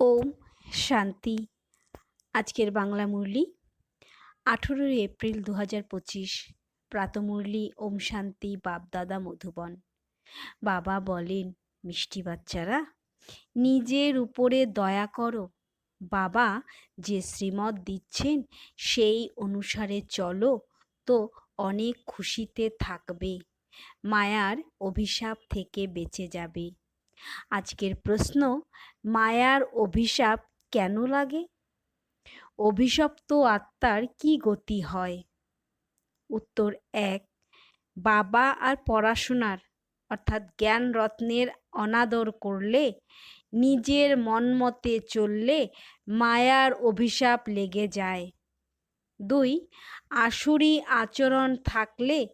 ওম শান্তি। আজকের বাংলা মুরলি, আঠেরোই এপ্রিল দু হাজার পঁচিশ প্রাতমুরলি ওম শান্তি বাপদাদা মধুবন। বাবা বলেন, মিষ্টি বাচ্চারা, নিজের উপরে দয়া করো। বাবা যে শ্রীমত দিচ্ছেন, সেই অনুসারে চলো, তো অনেক খুশিতে থাকবে। মায়ার অভিশাপ থেকে বেঁচে যাবে। আজকের প্রশ্ন, মায়ার অভিশাপ কেন লাগে? অভিশপ্ত আত্মার কি গতি হয়? উত্তর এক, বাবা আর পড়াশোনার, অর্থাৎ জ্ঞান রত্নের অনাদর করলে, নিজের মন মতে চললে মায়ার অভিশাপ লেগে যায়। দুই, আসুরি আচরণ থাকলে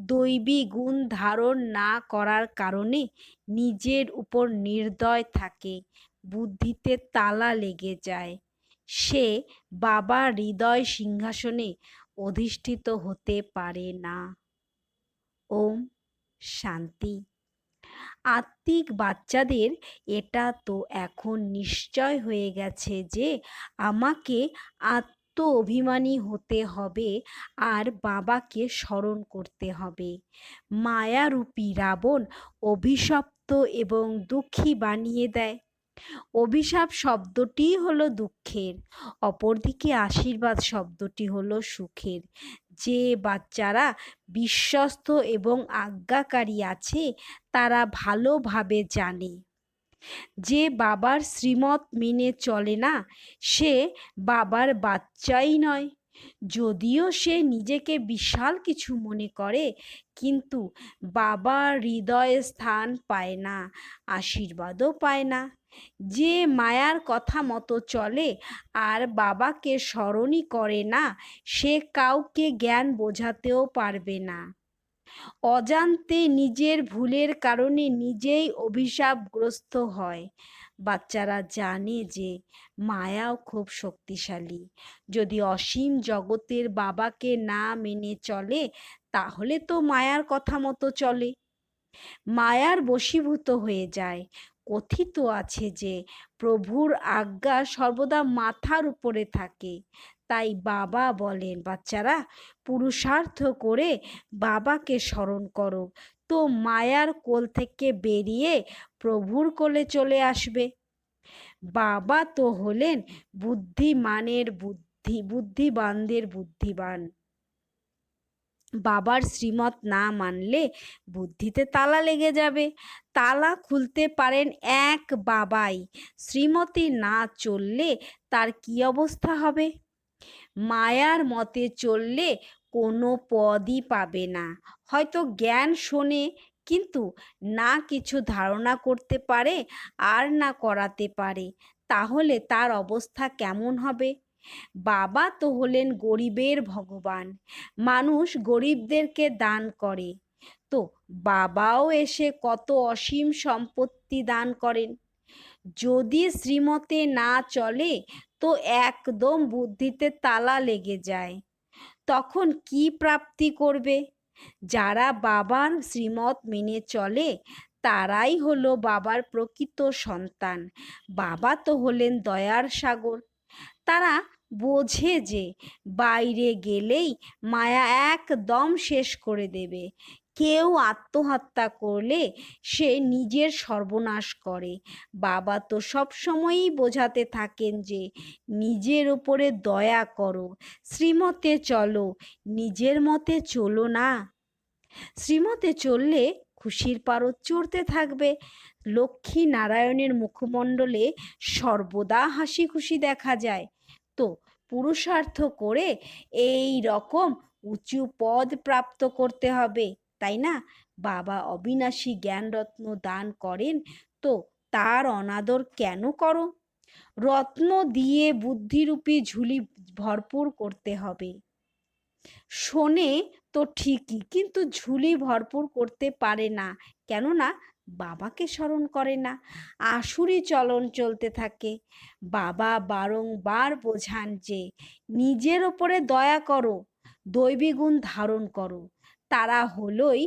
দৈবী গুণ ধারণ না করার কারণে নিজের উপর নির্দয় থাকে, বুদ্ধিতে তালা লেগে যায়। সে বাবা হৃদয় সিংহাসনে অধিষ্ঠিত হতে পারে না। ওম শান্তি। আত্মিক বাচ্চাদের এটা তো এখন নিশ্চয় হয়ে গেছে যে আমাকে আত্ম অভিমানী হতে হবে আর বাবাকে স্মরণ করতে হবে। মায়ারূপী রাবণ অভিশপ্ত এবং দুঃখী বানিয়ে দেয়। অভিশাপ শব্দটি হলো দুঃখের, অপরদিকে আশীর্বাদ শব্দটি হলো সুখের। যে বাচ্চারা বিশ্বস্ত এবং আজ্ঞাকারী আছে, তারা ভালোভাবে জানে। যে বাবার শ্রীমত মেনে চলে না, সে বাবার বাচ্চাই নয়। যদিও সে নিজেকে বিশাল কিছু মনে করে, কিন্তু বাবার হৃদয়ে স্থান পায় না, আশীর্বাদও পায় না। যে মায়ার কথা মতো চলে আর বাবাকে স্মরণই করে না, সে কাউকে জ্ঞান বোঝাতেও পারবে না। অজান্তে নিজের ভুলের কারণে নিজেই অভিশাপগ্রস্ত হয়। বাচ্চারা জানে যে মায়াও খুব শক্তিশালী। যদি অসীম জগতের বাবাকে না মেনে চলে, তাহলে তো মায়ার কথা মতো চলে। মায়ার বশীভূত হয়ে যায়। কথিত আছে যে প্রভুর আজ্ঞা সর্বদা মাথার উপরে থাকে। তাই বাবা বলেন, বাচ্চারা, পুরুষার্থ করে বাবাকে স্মরণ করো। তো মায়ার কোল থেকে বেরিয়ে প্রভুর কোলে চলে আসবে। বাবা তো হলেন বুদ্ধিমানের বুদ্ধি, বুদ্ধিবানদের বুদ্ধিবান। বাবার শ্রীমত না মানলে বুদ্ধিতে তালা লেগে যাবে। তালা খুলতে পারেন এক বাবাই। শ্রীমতী না চললে তার কি অবস্থা হবে? মায়ার মতে চললে কোনো পদই পাবে না। হয়তো জ্ঞান শোনে, কিন্তু না কিছু ধারণা করতে পারে আর না করাতে পারে। তাহলে তার অবস্থা কেমন হবে? বাবা তো হলেন গরিবের ভগবান। মানুষ গরিবদেরকে দান করে। তো বাবাও এসে কত অসীম সম্পত্তি দান করেন। যদি শ্রীমতে না চলে, তো একদম বুদ্ধিতে তালা লেগে যায়। তখন কি প্রাপ্তি করবে? যারা বাবার শ্রীমত মেনে চলে, তারাই হলো বাবার প্রকৃত সন্তান। বাবা তো হলেন দয়ার সাগর। তারা বোঝে যে, বাইরে গেলেই মায়া একদম শেষ করে দেবে। কেউ আত্মহত্যা করলে সে নিজের সর্বনাশ করে। বাবা তো সবসময়ই বোঝাতে থাকেন যে, নিজের ওপরে দয়া করো, শ্রীমতে চলো, নিজের মতে চলো না। শ্রীমতে চললে খুশির পারদ চড়তে থাকবে। লক্ষ্মী নারায়ণের মুখমণ্ডলে সর্বদা হাসি খুশি দেখা যায়। তো পুরুষার্থ করে এই রকম উঁচু পদ প্রাপ্ত করতে হবে। তাই না? বাবা অবিনাশী জ্ঞানরত্ন দান করেন, তো তার অনাদর কেন করো? রত্ন দিয়ে বুদ্ধিরূপী ঝুলি ভরপুর করতে হবে। শোনে তো ঠিকই, কিন্তু ঝুলি ভরপুর করতে পারে না। কেননা বাবাকে স্মরণ করে না আসুরি চলন চলতে থাকে। বাবা বারংবার বোঝান যে, নিজের ওপরে দয়া করো, দৈবী গুণ ধারণ করো। তারা হলোই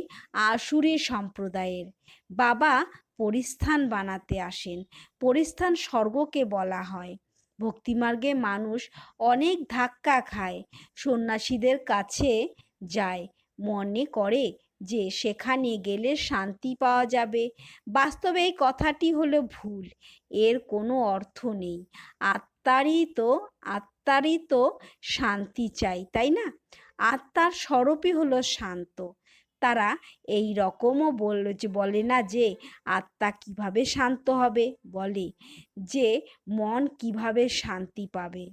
আসুরি সম্প্রদায়ের। বাবা পরিস্থান বানাতে আসেন। পরিস্থান স্বর্গকে বলা হয়। ভক্তিমার্গে মানুষ অনেক ধাক্কা খায়। সন্ন্যাসীদের কাছে যায়। মনে করে যে সেখানে গেলে শান্তি পাওয়া যাবে। বাস্তবে এই কথাটি হলো ভুল। এর কোনো অর্থ নেই। আত্মারই তো আত্মারই তো শান্তি চাই, তাই না? আত্মার স্বরূপই হলো শান্ত। তারা এই রকমও বল বলে না যে আত্মা কীভাবে শান্ত হবে? বলে যে মন কীভাবে শান্তি পাবে?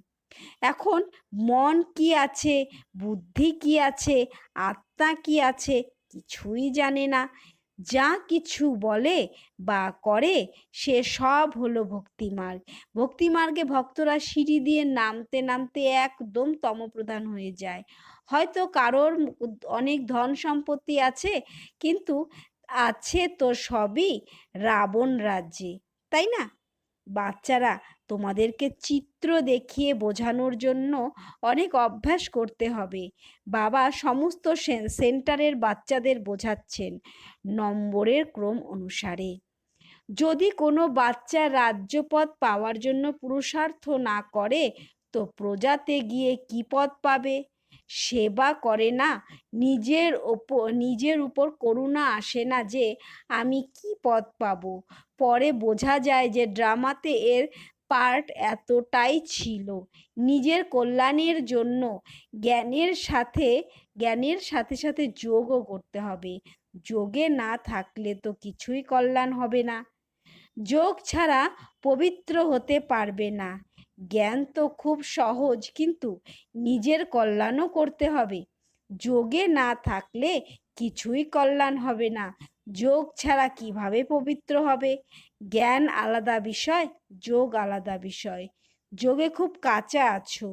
এখন মন কি আছে? বুদ্ধি কি আছে? আত্মা কি আছে? কিছুই জানে না। যা কিছু বলে বা করে সে সব হলো ভক্তিমার্গ। ভক্তিমার্গে ভক্তরা সিঁড়ি দিয়ে নামতে নামতে একদম তমপ্রধান হয়ে যায়। হয়তো কারোর অনেক ধন সম্পত্তি আছে, কিন্তু আছে তো সবই রাবণ রাজ্যে, তাই না? বাচ্চারা, তোমাদেরকে চিত্র দেখিয়ে বোঝানোর জন্য অনেক অভ্যাস করতে হবে। বাবা সমস্ত সেন্টারের বাচ্চাদের বোঝাচ্ছেন নম্বরের ক্রম অনুসারে। যদি কোনো বাচ্চা রাজ্যপদ পাওয়ার জন্য পুরুষার্থ না করে, তো প্রজাতে গিয়ে কি পদ পাবে? সেবা করে না, নিজের ওপর, নিজের উপর করুণা আসে না যে আমি কি পদ পাবো। পরে বোঝা যায় যে ড্রামাতে এর পার্ট এতটাই ছিল। নিজের কল্যাণের জন্য জ্ঞানের সাথে জ্ঞানের সাথে সাথে যোগও করতে হবে। যোগে না থাকলে তো কিছুই কল্যাণ হবে না। যোগ ছাড়া পবিত্র হতে পারবে না। জ্ঞান তো খুব সহজ, কিন্তু নিজের কল্যাণও করতে হবে। যোগে না থাকলে কিছুই কল্যাণ হবে না। যোগ ছাড়া কীভাবে পবিত্র হবে? জ্ঞান আলাদা বিষয়, যোগ আলাদা বিষয়। যোগে খুব কাঁচা আছো।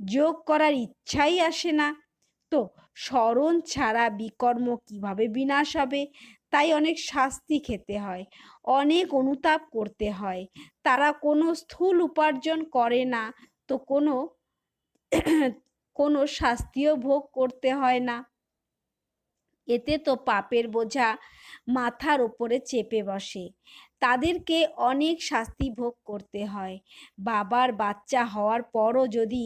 যোগ করার ইচ্ছাই আসে না। তো স্মরণ ছাড়া বিকর্ম কীভাবে বিনাশ হবে? তাই অনেক শাস্তি খেতে হয়। অনেক অনুতাপ করতে হয়। তারা কোনো স্থূল উপার্জন করে না, তো কোনো কোনো শাস্তিও ভোগ করতে হয় না। এতে তো পাপের বোঝা মাথার ওপরে চেপে বসে। তাদেরকে অনেক শাস্তি ভোগ করতে হয়। বাবার বাচ্চা হওয়ার পরও যদি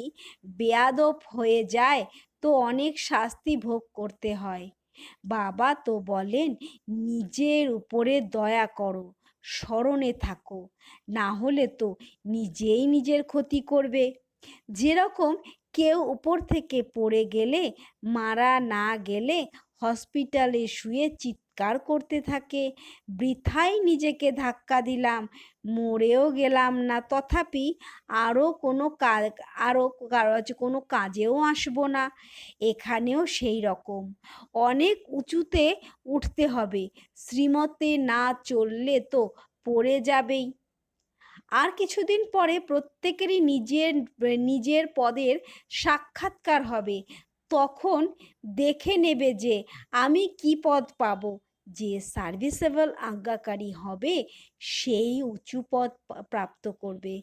বেয়াদব হয়ে যায়, তো অনেক শাস্তি ভোগ করতে হয়। বাবা তো বলেন, নিজের উপরে দয়া করো, স্মরণে থাকো। না হলে তো নিজেই নিজের ক্ষতি করবে। যেরকম কেউ উপর থেকে পড়ে গেলে, মারা না গেলে হসপিটালে শুয়ে চিৎকার করতে থাকে, বৃথাই নিজেকে ধাক্কা দিলাম, মরেও গেলাম না। তথাপি আরও কোনো কাজ আরও কোনো কাজেও আসব না। এখানেও সেই রকম। অনেক উঁচুতে উঠতে হবে। শ্রীমতে না চললে তো পড়ে যাবেই। আর কিছুদিন পরে প্রত্যেকেরই নিজের নিজের পদের সাক্ষাৎকার হবে। তখন দেখে নেবে যে আমি কি পদ পাব। যে সার্ভিসেবল আজ্ঞাকারী হবে, সেই উঁচু পদ প্রাপ্ত করবে।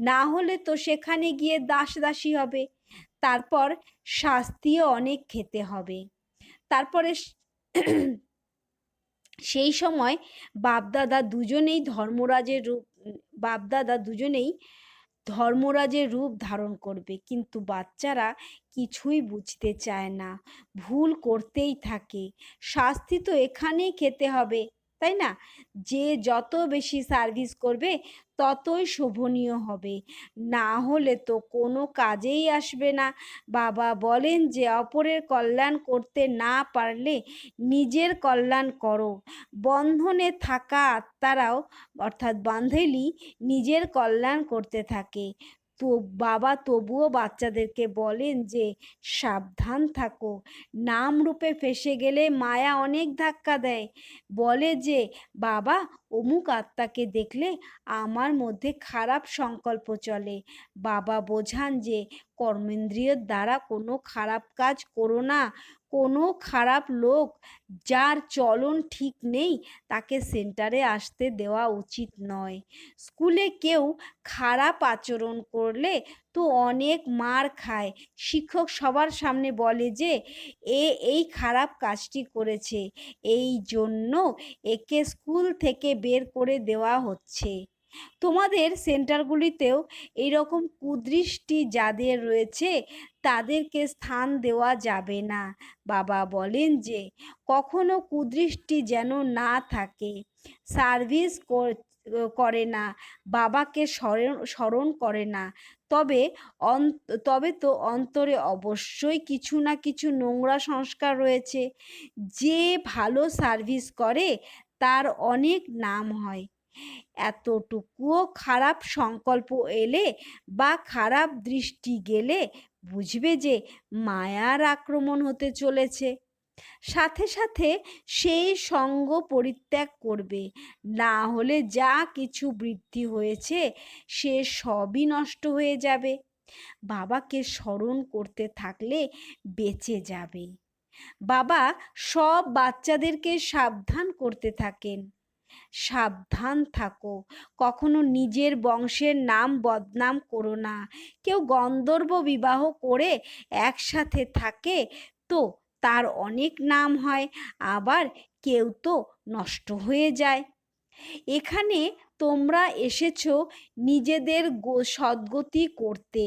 না হলে তো সেখানে গিয়ে দাস দাসী হবে। তারপর শাস্তিও অনেক খেতে হবে। তারপরে সেই সময় বাপদাদা দুজনেই ধর্মরাজের রূপ, বাপদাদা দুজনেই ধর্মরাজের রূপ ধারণ করবে। কিন্তু বাচ্চারা কিছুই বুঝতে চায় না। ভুল করতেই থাকে। শাস্তি তো এখানেই খেতে হবে। তাই না? যে যত বেশি সার্ভিস করবে, ততই শোভনীয় হবে। না হলে তো কোনো কাজেই আসবে না। বাবা বলেন যে, অপরের কল্যাণ করতে না পারলে নিজের কল্যাণ করো। বন্ধনে থাকা আত্মারাও, অর্থাৎ বান্ধেলি নিজের কল্যাণ করতে থাকে। তো বাবা তবুও বাচ্চাদেরকে বলেন যে, সাবধান থাকো। নাম রূপে ফেসে গেলে মায়া অনেক ধাক্কা দেয়। বলে যে, বাবা অমুক আত্মাকে দেখলে আমার মধ্যে খারাপ সংকল্প চলে। বাবা বোঝান যে, কর্মেন্দ্রিয়ের দ্বারা কোনো খারাপ কাজ করো না। কোনো খারাপ লোক যার চলন ঠিক নেই, তাকে সেন্টারে আসতে দেওয়া উচিত নয়। স্কুলে কেউ খারাপ আচরণ করলে তো অনেক মার খায়। শিক্ষক সবার সামনে বলে যে, এ, এই খারাপ কাজটি করেছে। এই জন্য একে স্কুল থেকে বের করে দেওয়া হচ্ছে। তোমাদের সেন্টারগুলিতেও এইরকম কুদৃষ্টি যাদের রয়েছে, তাদেরকে স্থান দেওয়া যাবে না। বাবা বলেন যে, কখনো কুদৃষ্টি যেন না থাকে। সার্ভিস করে না। বাবাকে স্মরণ স্মরণ করে না। তবে তবে তো অন্তরে অবশ্যই কিছু না কিছু নোংরা সংস্কার রয়েছে। যে ভালো সার্ভিস করে, তার অনেক নাম হয়। এতটুকুও খারাপ সংকল্প এলে বা খারাপ দৃষ্টি গেলে বুঝবে যে মায়ার আক্রমণ হতে চলেছে। সাথে সাথে সেই সঙ্গ পরিত্যাগ করবে। না হলে যা কিছু বৃদ্ধি হয়েছে, সে সবই নষ্ট হয়ে যাবে। বাবাকে স্মরণ করতে থাকলে বেঁচে যাবে। বাবা সব বাচ্চাদেরকে সাবধান করতে থাকেন। সাবধান থাকো। কখনো নিজের বংশের নাম বদনাম করো না। কেউ গন্ধর্ব বিবাহ করে একসাথে থাকে তো তার অনেক নাম হয়, আবার কেউ তো নষ্ট হয়ে যায়। এখানে তোমরা এসেছ নিজেদের সদ্গতি করতে,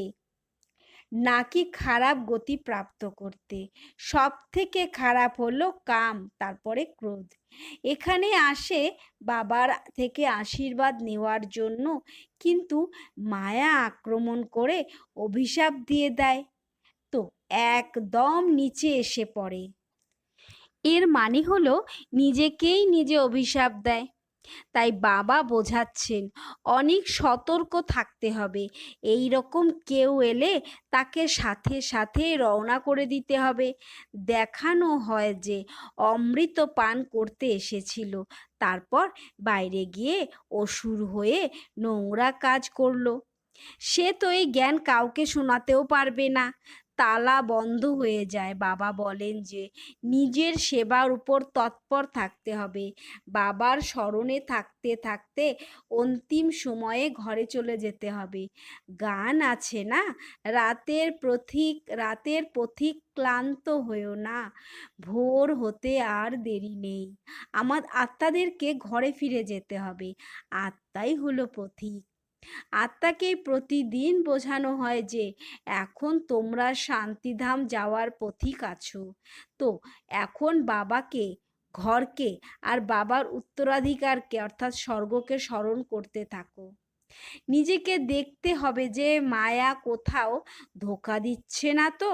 নাকি খারাপ গতি প্রাপ্ত করতে। সব থেকে খারাপ হলো কাম, তারপরে ক্রোধ। এখানে আসে বাবার থেকে আশীর্বাদ নেওয়ার জন্য, কিন্তু মায়া আক্রমণ করে অভিশাপ দিয়ে দেয়। একদম নিচে এসে পড়ে। এর মানে হলো নিজেকেই নিজে অভিশাপ দেয়। তাই বাবা বোঝাচ্ছেন, অনেক সতর্ক থাকতে হবে। এই রকম কেউ এলে তাকে সাথে সাথে রওনা করে দিতে হবে। দেখানো হয় যে অমৃত পান করতে এসেছিল। তারপর বাইরে গিয়ে অসুর হয়ে নোংরা কাজ করল। সে তো এই জ্ঞান কাউকে শোনাতেও পারবে না। তালা বন্ধ হয়ে যায়। বাবা বলেন যে, নিজের সেবার উপর তৎপর থাকতে হবে। বাবার স্মরণে থাকতে থাকতে অন্তিম সময়ে ঘরে চলে যেতে হবে। গান আছে না? রাতের প্রথিক রাতের পথিক ক্লান্ত হয়েও না। ভোর হতে আর দেরি নেই। আমার আত্মাদেরকে ঘরে ফিরে যেতে হবে। আত্মাই হলো পথিক। আত্মাকেই প্রতিদিন বোঝানো হয় যে এখন তোমরা শান্তিধাম যাওয়ার পথিক আছো। তো এখন বাবাকে, ঘরকে আর বাবার উত্তরাধিকারকে অর্থাৎ স্বর্গকে স্মরণ করতে থাকো। নিজেকে দেখতে হবে যে মায়া কোথাও ধোকা দিচ্ছে না তো।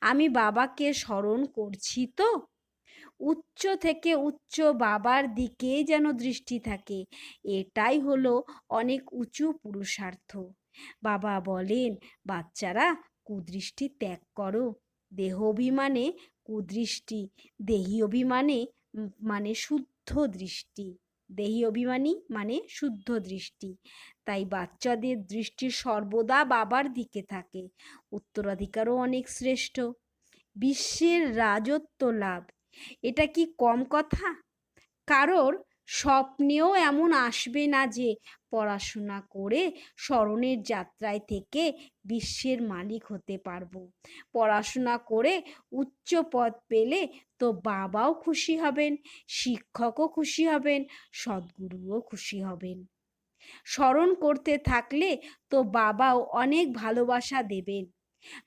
আমি বাবাকে স্মরণ করছি তো। উচ্চ থেকে উচ্চ বাবার দিকে যেন দৃষ্টি থাকে। এটাই হলো অনেক উঁচু পুরুষার্থ। বাবা বলেন, বাচ্চারা, কুদৃষ্টি ত্যাগ করো। দেহ অভিমানে কুদৃষ্টি দেহী অভিমানে মানে শুদ্ধ দৃষ্টি। দেহী অভিমানী মানে শুদ্ধ দৃষ্টি। তাই বাচ্চাদের দৃষ্টি সর্বদা বাবার দিকে থাকে। উত্তরাধিকারও অনেক শ্রেষ্ঠ। বিশ্বের রাজত্ব লাভ। এটা কি কম কথা? কারোর স্বপ্নেও এমন আসবে না যে পড়াশোনা করে স্মরণের যাত্রায় থেকে বিশ্বের মালিক হতে পারব। পড়াশোনা করে উচ্চ পদ পেলে তো বাবাও খুশি হবেন, শিক্ষকও খুশি হবেন, সদ্গুরুও খুশি হবেন। স্মরণ করতে থাকলে তো বাবাও অনেক ভালোবাসা দেবেন।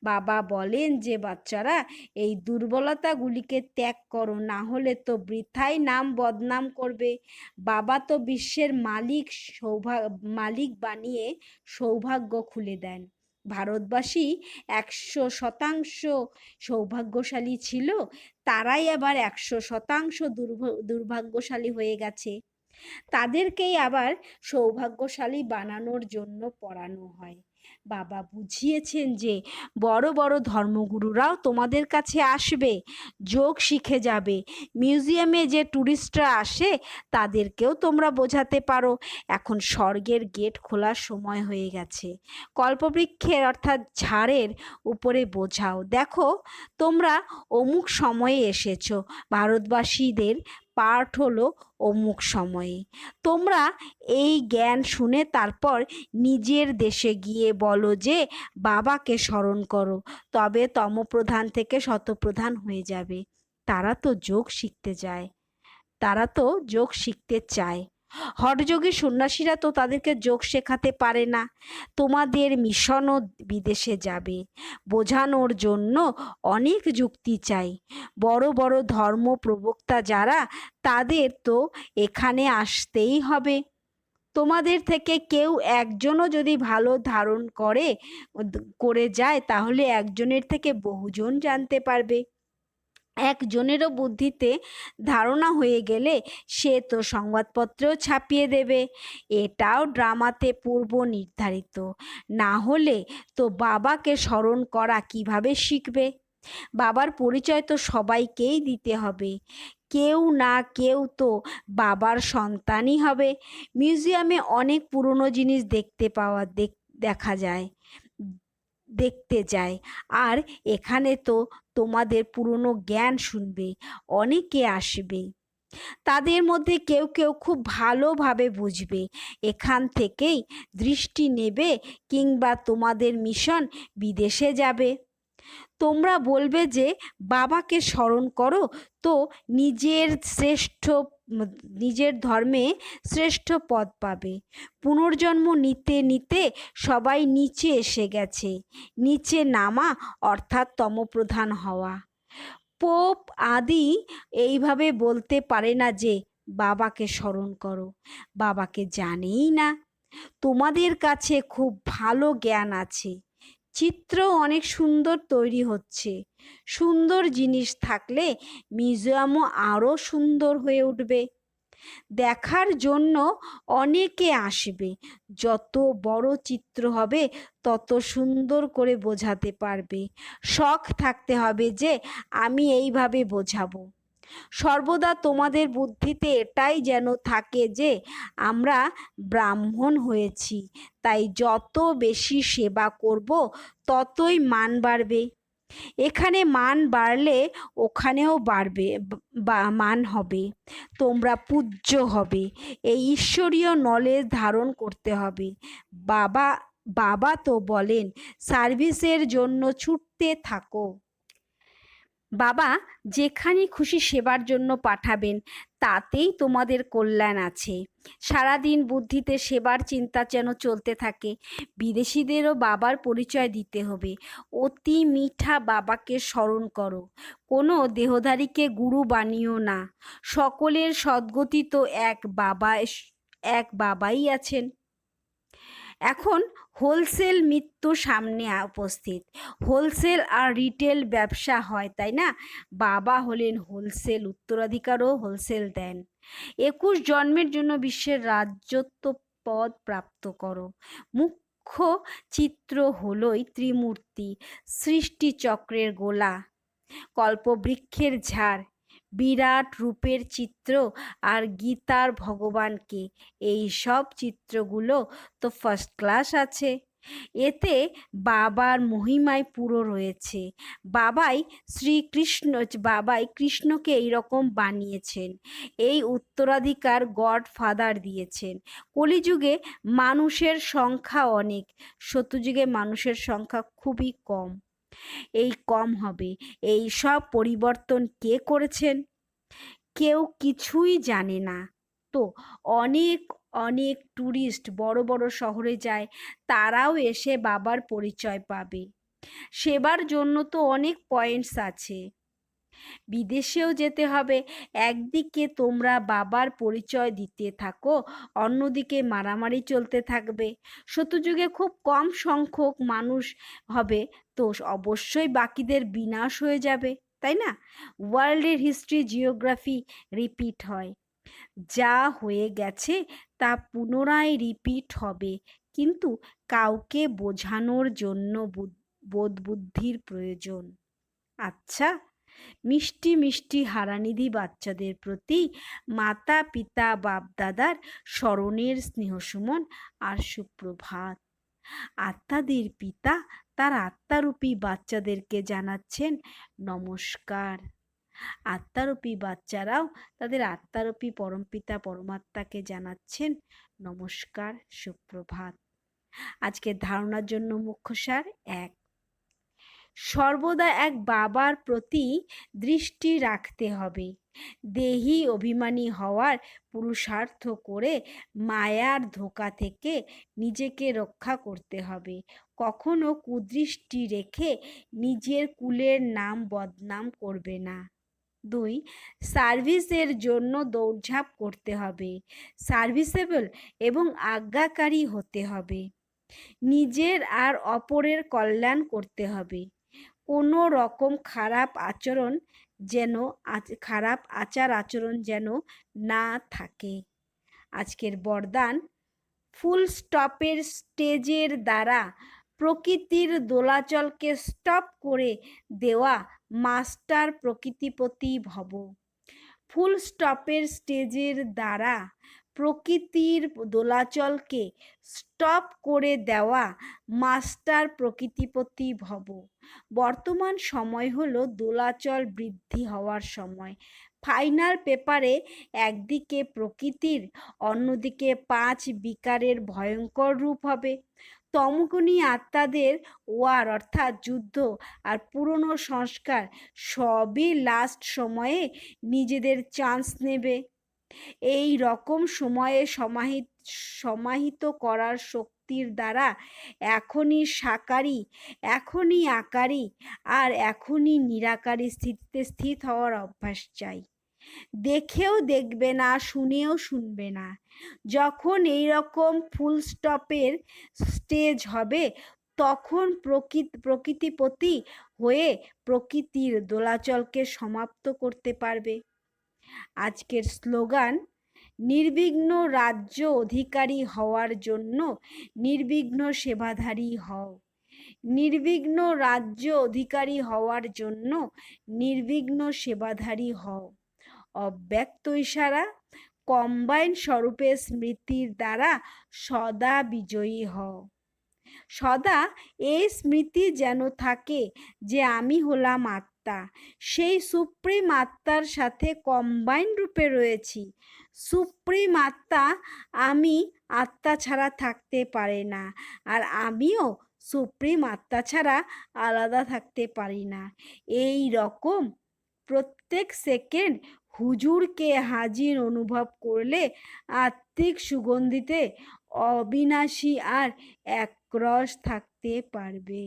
বাবা বলেন যে, বাচ্চারা, এই দুর্বলতাগুলিকে ত্যাগ করো না হলে তো বৃথাই নাম বদনাম করবে। বাবা তো বিশ্বের মালিক সৌভাগ্য মালিক বানিয়ে সৌভাগ্য খুলে দেন। ভারতবাসী একশো শতাংশ সৌভাগ্যশালী ছিল, তারাই আবার একশো শতাংশ দুর্ভাগ্যশালী হয়ে গেছে। তাদেরকেই আবার সৌভাগ্যশালী বানানোর জন্য পড়ানো হয়। বাবা বুঝিয়েছেন যে বড় বড় ধর্মগুরুরাও তোমাদের কাছে আসবে, যোগ শিখে যাবে। মিউজিয়ামে যে ট্যুরিস্টরা আসে, তাদেরকেও তোমরা বোঝাতে পারো। এখন স্বর্গের গেট খোলার সময় হয়ে গেছে। কল্পবৃক্ষের অর্থাৎ ঝাড়ের উপরে বোঝাও। দেখো, তোমরা অমুক সময়ে এসেছ। ভারতবাসীদের পাঠ হলো অমুক সময়ে। তোমরা এই জ্ঞান শুনে তারপর নিজের দেশে গিয়ে বলো যে, বাবাকে স্মরণ করো, তবে তমপ্রধান থেকে শতপ্রধান হয়ে যাবে। তারা তো যোগ শিখতে যায়। তারা তো যোগ শিখতে চায়। হঠযোগী সন্ন্যাসীরা তো তাদেরকে যোগ শেখাতে পারে না। তোমাদের মিশনও বিদেশে যাবে। বোঝানোর জন্য অনেক যুক্তি চাই। বড় বড় ধর্ম প্রবক্তা যারা, তাদের তো এখানে আসতেই হবে। তোমাদের থেকে কেউ একজনও যদি ভালো ধারণ করে করে যায়, তাহলে একজনের থেকে বহুজন জানতে পারবে। একজনেরও বুদ্ধিতে ধারণা হয়ে গেলে সে তো সংবাদপত্রেও ছাপিয়ে দেবে। এটাও ড্রামাতে পূর্ব নির্ধারিত। না হলে তো বাবাকে স্মরণ করা কীভাবে শিখবে? বাবার পরিচয় তো সবাইকেই দিতে হবে। কেউ না কেউ তো বাবার সন্তানই হবে। মিউজিয়ামে অনেক পুরনো জিনিস দেখতে পাওয়া দেখা যায়। দেখতে যায়। আর এখানে তো তোমাদের পুরনো জ্ঞান শুনবে, অনেকে আসবে। তাদের মধ্যে কেউ কেউ খুব ভালোভাবে বুঝবে। এখান থেকেই দৃষ্টি নেবে কিংবা তোমাদের মিশন বিদেশে যাবে। তোমরা বলবে যে, বাবাকে স্মরণ করো। তো নিজের শ্রেষ্ঠ, নিজের ধর্মে শ্রেষ্ঠ পদ পাবে। পুনর্জন্ম নিতে নিতে সবাই নিচে এসে গেছে। নিচে নামা অর্থাৎ তমপ্রধান হওয়া। পোপ আদি এইভাবে বলতে পারে না যে, বাবাকে স্মরণ করো। বাবাকে জানেই না। তোমাদের কাছে খুব ভালো জ্ঞান আছে। চিত্র অনেক সুন্দর তৈরি হচ্ছে। সুন্দর জিনিস থাকলে মিউজিয়ামও আরও সুন্দর হয়ে উঠবে। দেখার জন্য অনেকে আসবে। যত বড় চিত্র হবে, তত সুন্দর করে বোঝাতে পারবে। শখ থাকতে হবে যে, আমি এইভাবে বোঝাবো। সর্বদা তোমাদের বুদ্ধিতে এটাই যেন থাকে যে, আমরা ব্রাহ্মণ হয়েছি। তাই যত বেশি সেবা করব, ততই মান বাড়বে। এখানে মান বাড়লে ওখানেও বাড়বে, বা মান হবে। তোমরা পূজ্য হবে। এই ঈশ্বরীয় নলেজ ধারণ করতে হবে। বাবা বাবা তো বলেন, সার্ভিসের জন্য ছুটতে থাকো। বাবা, যেখানে খুশি সেবার জন্য পাঠাবেন, তাতেই তোমাদের কল্যাণ আছে। সারাদিন বুদ্ধিতে সেবার চিন্তা যেন চলতে থাকে, বিদেশিদেরও বাবার পরিচয় দিতে হবে। অতি মিঠা বাবাকে স্মরণ করো, কোনো দেহধারীকে গুরু বানিও না। সকলের সদ্গতি তো এক বাবা এক বাবাই আছেন। এখন হোলসেল মৃত্যু সামনে উপস্থিত। হোলসেল আর রিটেল ব্যবসা হয়, তাই না? বাবা হলেন হোলসেল উত্তরাধিকারও হোলসেল দেন। একুশ জন্মের জন্য বিশ্বের রাজ্যত্ব পদ প্রাপ্ত করো। মুখ্য চিত্র হলই ত্রিমূর্তি, সৃষ্টিচক্রের গোলা, কল্পবৃক্ষের ঝাড় বিরাট রূপের চিত্র আর গীতার ভগবানকে। এই সব চিত্রগুলো তো ফার্স্ট ক্লাস আছে। এতে বাবার মহিমায় পুরো রয়েছে। বাবাই শ্রীকৃষ্ণ, বাবাই কৃষ্ণকে এইরকম বানিয়েছেন। এই উত্তরাধিকার গড ফাদার দিয়েছেন। কলিযুগে মানুষের সংখ্যা অনেক, সত্যযুগে মানুষের সংখ্যা খুবই কম। এই কম হবে। এই সব পরিবর্তন কে করেছেন? কেউ কিছুই জানে না। তো অনেক অনেক ট্যুরিস্ট বড় বড় শহরে যায়, তারাও এসে বাবার পরিচয় পাবে। সেবার জন্য তো অনেক পয়েন্টস আছে। বিদেশেও যেতে হবে। একদিকে তোমরা বাবার পরিচয় দিতে থাকো, অন্যদিকে মারামারি চলতে থাকবে। শত্রুযুগে খুব কম সংখ্যক মানুষ হবে, তো অবশ্যই বাকিদের বিনাশ হয়ে যাবে, তাই না? ওয়ার্ল্ডের হিস্ট্রি, জিওগ্রাফি রিপিট হয়। যা হয়ে গেছে তা পুনরায় রিপিট হবে, কিন্তু কাউকে বোঝানোর জন্য বোধ বুদ্ধির প্রয়োজন। আচ্ছা। মিষ্টি মিষ্টি হারানিধি বাচ্চাদের প্রতি মাতা, পিতা, বাপদাদার স্মরণের স্নেহসুমন আর সুপ্রভাত। আত্মাদের পিতা তার আত্মারূপী বাচ্চাদেরকে জানাচ্ছেন নমস্কার। আত্মারূপী বাচ্চারাও তাদের আত্মারূপী পরমপিতা পরমাত্মাকে জানাচ্ছেন নমস্কার, সুপ্রভাত। আজকের ধারণার জন্য মুখ্য সার এক সর্বদা এক বাবার প্রতি দৃষ্টি রাখতে হবে। দেহি অভিমানী হওয়ার পুরুষার্থ করে মায়ার ধোকা থেকে নিজেকে রক্ষা করতে হবে। কখনো কুদৃষ্টি রেখে নিজের কুলের নাম বদনাম করবে না। দুই, সার্ভিসের জন্য দৌড়ঝাঁপ করতে হবে। সার্ভিসেবল এবং আজ্ঞাকারী হতে হবে। নিজের আর অপরের কল্যাণ করতে হবে। কোনো রকম খারাপ আচরণ যেন খারাপ আচার আচরণ যেন না থাকে। আজকের বরদান ফুল স্টপের স্টেজের দ্বারা প্রকৃতির দোলাচলকে স্টপ করে দেওয়া মাস্টার প্রকৃতিপতি ভব। ফুল স্টপের স্টেজের দ্বারা প্রকৃতির দোলাচলকে স্টপ করে দেওয়া মাস্টার প্রকৃতিপতি ভব। বর্তমান সময় হলো দোলাচল বৃদ্ধি হওয়ার সময়। ফাইনাল পেপারে একদিকে প্রকৃতির, অন্যদিকে পাঁচ বিকারের ভয়ঙ্কর রূপ হবে। তমগুণী আত্মাদের ওয়ার অর্থাৎ যুদ্ধ আর পুরনো সংস্কার সবই লাস্ট সময়ে নিজেদের চান্স নেবে। এই রকম সময়ে সমাহিত সমাহিত করার শক্তির দ্বারা এখনই সাকারী, এখনই আকারী আর এখনই নিরাকারী স্থিতিতে স্থিত হওয়ার অভ্যাস চাই। দেখেও দেখবে না, শুনেও শুনবে না। যখন এই রকম ফুল স্টপের স্টেজ হবে, তখন প্রকৃতি, প্রকৃতিপতি হয়ে প্রকৃতির দোলাচলকে সমাপ্ত করতে পারবে। আজকের স্লোগান, নির্বিঘ্ন রাজ্য অধিকারী হওয়ার জন্য নির্বিঘ্ন সেবাধারী হও। নির্বিঘ্ন রাজ্য অধিকারী হওয়ার জন্য নির্বিঘ্ন সেবাধারী হও। অব্যক্ত ইশারা, কম্বাইন স্বরূপে স্মৃতির দ্বারা সদা বিজয়ী হও। সদা এই স্মৃতি যেন থাকে যে আমি হলাম আত্মা। সেই সুপ্রিম আত্মার সাথে কম্বাইন রূপে রয়েছি। সুপ্রিম আত্মা আমি আত্মা ছাড়া থাকতে পারে না আর আমিও সুপ্রিম আত্মা ছাড়া আলাদা থাকতে পারি না। এই রকম প্রত্যেক সেকেন্ড হুজুরকে হাজির অনুভব করলে আত্মিক সুগন্ধিতে অবিনাশী আর একরস থাকতে পারবে।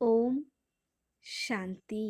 ওম শান্তি